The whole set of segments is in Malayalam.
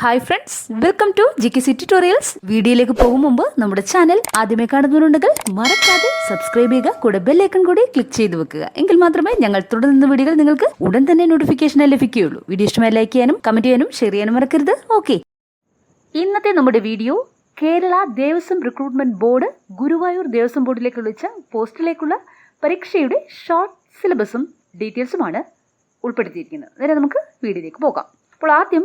Hi friends welcome to G K C tutorials വീഡിയോയിലേക്ക് പോകും മുമ്പ് നമ്മുടെ ചാനൽ ആദ്യമേ കാണുന്നവരുണ്ടെങ്കിൽ മറക്കാതെ സബ്സ്ക്രൈബ് ചെയ്യുക കൂടെ ബെല്ലൈക്കൺ കൂടി ക്ലിക്ക് ചെയ്ത് വെക്കുക. എങ്കിൽ മാത്രമേ ഞങ്ങൾ തുടർന്ന് വീഡിയോകൾ നിങ്ങൾക്ക് ഉടൻ തന്നെ നോട്ടിഫിക്കേഷൻ ലഭിക്കുകയുള്ളൂ. വീഡിയോ ഇഷ്ടമായി ലൈക്ക് ചെയ്യാനും കമന്റ് ചെയ്യാനും ഷെയർ ചെയ്യാനും മറക്കരുത്. ഓക്കെ ഇന്നത്തെ നമ്മുടെ video Kerala Devaswom recruitment board Guruvayur Devaswom ബോർഡിലേക്ക് വിളിച്ച പോസ്റ്റിലേക്കുള്ള പരീക്ഷയുടെ ഷോർട്ട് സിലബസും ഡീറ്റെയിൽസുമാണ് ഉൾപ്പെടുത്തിയിരിക്കുന്നത്. നേരെ നമുക്ക് വീഡിയോയിലേക്ക് പോകാം. അപ്പോൾ ആദ്യം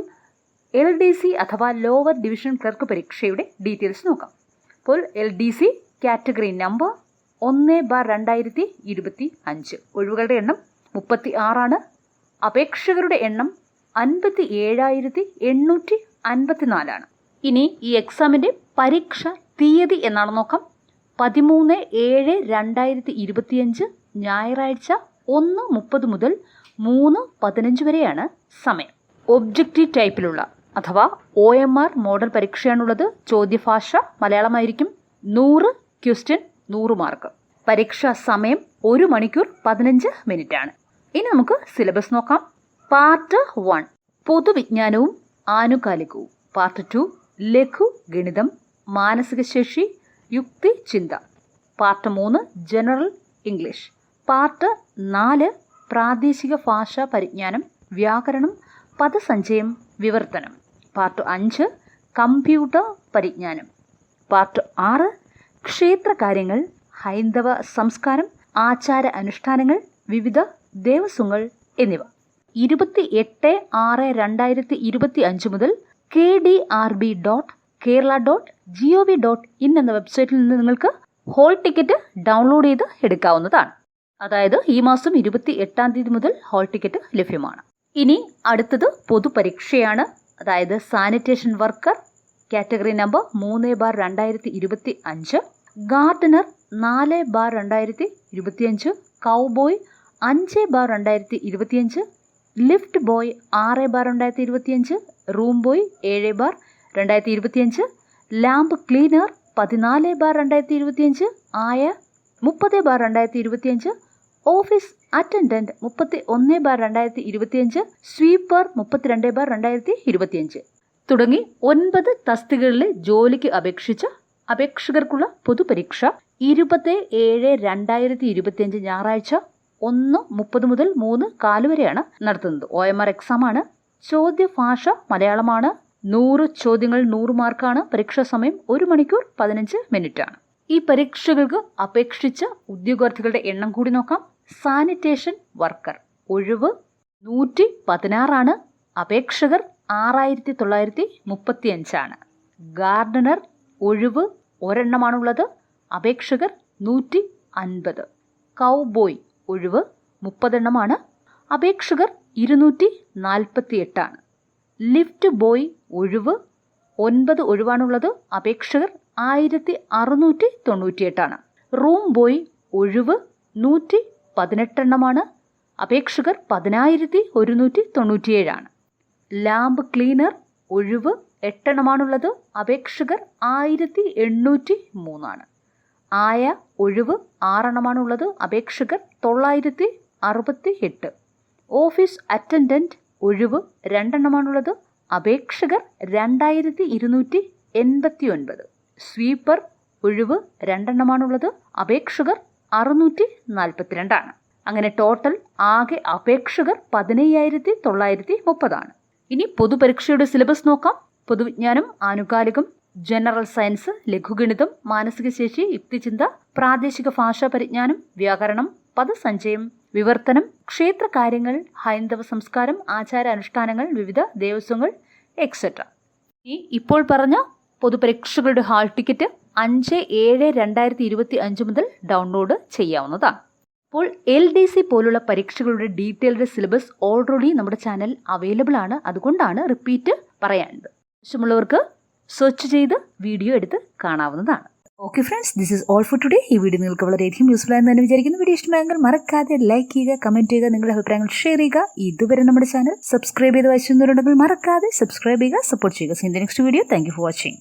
എൽ ഡി സി അഥവാ ലോവർ ഡിവിഷൻ ക്ലർക്ക് പരീക്ഷയുടെ ഡീറ്റെയിൽസ് നോക്കാം. അപ്പോൾ L D C category number ഒന്ന് ബാർ രണ്ടായിരത്തി ഇരുപത്തി അഞ്ച് ഒഴിവുകളുടെ എണ്ണം മുപ്പത്തി ആറാണ് അപേക്ഷകരുടെ എണ്ണം അൻപത്തി ഏഴായിരത്തി എണ്ണൂറ്റി അൻപത്തി നാലാണ് ഇനി ഈ എക്സാമിന്റെ പരീക്ഷ തീയതി എന്നാണ് നോക്കാം. പതിമൂന്ന് ഏഴ് രണ്ടായിരത്തി ഇരുപത്തിയഞ്ച് ഞായറാഴ്ച ഒന്ന് മുപ്പത് മുതൽ മൂന്ന് പതിനഞ്ച് വരെയാണ് സമയം. ഒബ്ജക്റ്റീവ് ടൈപ്പിലുള്ള അഥവാ ഒ എം ആർ മോഡൽ പരീക്ഷയാണുള്ളത്. ചോദ്യഭാഷ മലയാളമായിരിക്കും. നൂറ് ക്വസ്റ്റ്യൻ നൂറ് മാർക്ക് പരീക്ഷാ സമയം ഒരു മണിക്കൂർ പതിനഞ്ച് മിനിറ്റ് ആണ് ഇനി നമുക്ക് സിലബസ് നോക്കാം. പാർട്ട് വൺ പൊതുവിജ്ഞാനവും ആനുകാലികവും. പാർട്ട് ടു ലഘു ഗണിതം മാനസികശേഷി യുക്തി ചിന്ത. പാർട്ട് മൂന്ന്. ജനറൽ ഇംഗ്ലീഷ് പാർട്ട് നാല്. പ്രാദേശിക ഭാഷാ പരിജ്ഞാനം വ്യാകരണം പദസഞ്ചയം വിവർത്തനം. പാർട്ട് അഞ്ച് കമ്പ്യൂട്ടർ പരിജ്ഞാനം. പാർട്ട് ആറ് ക്ഷേത്രകാര്യങ്ങൾ ഹൈന്ദവ സംസ്കാരം ആചാര അനുഷ്ഠാനങ്ങൾ വിവിധ ദേവസ്വങ്ങൾ എന്നിവ. ഇരുപത്തി എട്ട് ആറ് രണ്ടായിരത്തി ഇരുപത്തി അഞ്ച് മുതൽ K D R B dot Kerala dot G O V dot in എന്ന വെബ്സൈറ്റിൽ നിന്ന് നിങ്ങൾക്ക് ഹോൾ ടിക്കറ്റ് ഡൗൺലോഡ് ചെയ്ത് എടുക്കാവുന്നതാണ്. അതായത് ഈ മാസം ഇരുപത്തി എട്ടാം തീയതി മുതൽ ഹോൾ ടിക്കറ്റ് ലഭ്യമാണ്. ഇനി അടുത്തത് പൊതുപരീക്ഷയാണ്. അതായത് സാനിറ്റേഷൻ വർക്കർ കാറ്റഗറി നമ്പർ മൂന്ന് ബാർ രണ്ടായിരത്തി ഇരുപത്തി അഞ്ച് ഗാർഡനർ നാല് ബാർ രണ്ടായിരത്തി ഇരുപത്തിയഞ്ച് കൗബോയ് അഞ്ച് ബാർ രണ്ടായിരത്തി ഇരുപത്തിയഞ്ച് ലിഫ്റ്റ് ബോയ് ആറ് ബാർ രണ്ടായിരത്തി ഇരുപത്തിയഞ്ച് റൂം ബോയ് ഏഴ് ബാർ രണ്ടായിരത്തി ഇരുപത്തിയഞ്ച് ലാമ്പ് ക്ലീനർ പതിനാല് ബാർ രണ്ടായിരത്തി ഇരുപത്തിയഞ്ച് ആയ മുപ്പത് ബാർ രണ്ടായിരത്തി ഇരുപത്തിയഞ്ച് ഓഫീസ് അറ്റൻഡന്റ് മുപ്പത്തി ഒന്ന് ബാർ രണ്ടായിരത്തി ഇരുപത്തിയഞ്ച് സ്വീപ്പർ മുപ്പത്തിരണ്ട് ബാർ രണ്ടായിരത്തി ഇരുപത്തിയഞ്ച്. തുടങ്ങി ഒൻപത് തസ്തികകളിലെ ജോലിക്ക് അപേക്ഷിച്ച അപേക്ഷകർക്കുള്ള പൊതുപരീക്ഷ ഇരുപത് ഏഴ് രണ്ടായിരത്തി ഇരുപത്തിയഞ്ച് ഞായറാഴ്ച ഒന്ന് മുപ്പത് മുതൽ മൂന്ന് കാൽ വരെയാണ് നടത്തുന്നത്. ഒ എം ആർ എക്സാം ആണ് ചോദ്യ ഭാഷ മലയാളമാണ്. നൂറ് ചോദ്യങ്ങൾ നൂറ് മാർക്കാണ്. പരീക്ഷാ സമയം ഒരു മണിക്കൂർ പതിനഞ്ച് മിനിറ്റ് ആണ് ഈ പരീക്ഷകൾക്ക് അപേക്ഷിച്ച ഉദ്യോഗാർത്ഥികളുടെ എണ്ണം കൂടി നോക്കാം. സാനിറ്റേഷൻ വർക്കർ ഒഴിവ് നൂറ്റി പതിനാറാണ് അപേക്ഷകർ ആറായിരത്തി തൊള്ളായിരത്തി മുപ്പത്തി അഞ്ചാണ് ഗാർഡനർ ഒഴിവ് ഒരെണ്ണമാണുള്ളത്. അപേക്ഷകർ നൂറ്റി അൻപത് കൗബോയ് ഒഴിവ് മുപ്പതെണ്ണമാണ്. അപേക്ഷകർ ഇരുന്നൂറ്റി നാൽപ്പത്തി എട്ടാണ് ലിഫ്റ്റ് ബോയ് ഒഴിവ് ഒൻപത് ഒഴിവാണുള്ളത്. അപേക്ഷകർ ആയിരത്തി അറുന്നൂറ്റി തൊണ്ണൂറ്റിയെട്ടാണ് റൂം ബോയ് ഒഴിവ് നൂറ്റി പതിനെട്ടെണ്ണമാണ് അപേക്ഷകർ പതിനായിരത്തി ഒരുന്നൂറ്റി തൊണ്ണൂറ്റിയേഴാണ് ലാമ്പ് ക്ലീനർ ഒഴിവ് എട്ടെണ്ണമാണുള്ളത്. അപേക്ഷകർ ആയിരത്തി എണ്ണൂറ്റി മൂന്നാണ് ആയ ഒഴിവ് ആറെണ്ണമാണുള്ളത്. അപേക്ഷകർ തൊള്ളായിരത്തി അറുപത്തി എട്ട് ഓഫീസ് അറ്റൻഡന്റ് ഒഴിവ് രണ്ടെണ്ണമാണുള്ളത്. അപേക്ഷകർ രണ്ടായിരത്തി ഇരുന്നൂറ്റി എൺപത്തി ഒൻപത് സ്വീപ്പർ ഒഴിവ് രണ്ടെണ്ണമാണുള്ളത്. അപേക്ഷകർ അറുന്നൂറ്റി നാൽപ്പത്തിരണ്ടാണ് അങ്ങനെ ടോട്ടൽ ആകെ അപേക്ഷകർ പതിനയ്യായിരത്തി തൊള്ളായിരത്തി മുപ്പതാണ് ഇനി പൊതുപരീക്ഷയുടെ സിലബസ് നോക്കാം. പൊതുവിജ്ഞാനം ആനുകാലികം ജനറൽ സയൻസ് ലഘുഗണിതം മാനസിക ശേഷി യുക്തിചിന്ത പ്രാദേശിക ഭാഷാ പരിജ്ഞാനം വ്യാകരണം പദസഞ്ചയം വിവർത്തനം ക്ഷേത്രകാര്യങ്ങൾ ഹൈന്ദവ സംസ്കാരം ആചാരാനുഷ്ഠാനങ്ങൾ വിവിധ ദേവസ്വങ്ങൾ എക്സെട്ര ഈ ഇപ്പോൾ പറഞ്ഞ പൊതുപരീക്ഷകളുടെ ഹാൾ ടിക്കറ്റ് അഞ്ച് ഏഴ് രണ്ടായിരത്തി ഇരുപത്തി അഞ്ച് മുതൽ ഡൗൺലോഡ് ചെയ്യാവുന്നതാണ്. അപ്പോൾ എൽ ഡി സി പോലുള്ള പരീക്ഷകളുടെ ഡീറ്റെയിൽഡ് സിലബസ് ഓൾറെഡി നമ്മുടെ ചാനൽ അവൈലബിൾ ആണ്. അതുകൊണ്ടാണ് റിപ്പീറ്റ് പറയാനുള്ളത്. ആവശ്യമുള്ളവർക്ക് സെർച്ച് ചെയ്ത് വീഡിയോ എടുത്ത് കാണാവുന്നതാണ്. Okay friends this is all for today ഈ വീഡിയോ നിങ്ങൾക്ക് വളരെയധികം യൂസ്ഫുൾ ആയെന്ന് തന്നെ വിചാരിക്കുന്നു. വീഡിയോ ഇഷ്ടമായെങ്കിൽ മറക്കാതെ ലൈക്ക് ചെയ്യുക കമന്റ് ചെയ്യുക നിങ്ങളുടെ അഭിപ്രായങ്ങൾ ഷെയർ ചെയ്യുക. ഇതുവരെ നമ്മുടെ ചാനൽ സബ്സ്ക്രൈബ് ചെയ്ത് വായിച്ചിരുന്നവരുണ്ടെങ്കിൽ മറക്കാതെ സബ്സ്ക്രൈബ് ചെയ്യുക സപ്പോർട്ട് ചെയ്യുക. See in the next video thank for watching